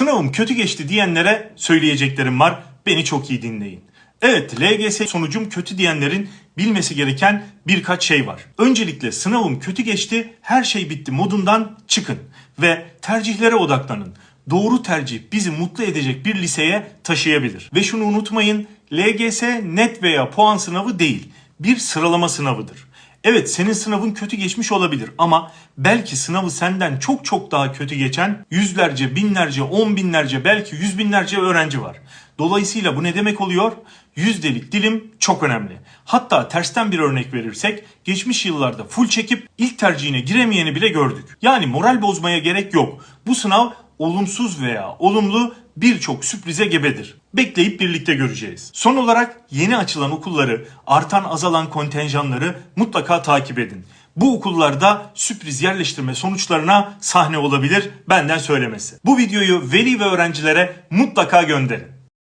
Sınavım kötü geçti diyenlere söyleyeceklerim var. Beni çok iyi dinleyin. Evet LGS sonucum kötü diyenlerin bilmesi gereken birkaç şey var. Öncelikle sınavım kötü geçti, her şey bitti modundan çıkın ve tercihlere odaklanın. Doğru tercih bizi mutlu edecek bir liseye taşıyabilir. Ve şunu unutmayın, LGS net veya puan sınavı değil, bir sıralama sınavıdır. Evet senin sınavın kötü geçmiş olabilir ama belki sınavı senden çok çok daha kötü geçen yüzlerce, binlerce, on binlerce, belki yüz binlerce öğrenci var. Dolayısıyla bu ne demek oluyor? Yüzdelik dilim çok önemli. Hatta tersten bir örnek verirsek geçmiş yıllarda full çekip ilk tercihine giremeyeni bile gördük. Yani moral bozmaya gerek yok. Bu sınav olumsuz veya olumlu birçok sürprize gebedir. Bekleyip birlikte göreceğiz. Son olarak yeni açılan okulları, artan azalan kontenjanları mutlaka takip edin. Bu okullarda sürpriz yerleştirme sonuçlarına sahne olabilir benden söylemesi. Bu videoyu veli ve öğrencilere mutlaka gönderin.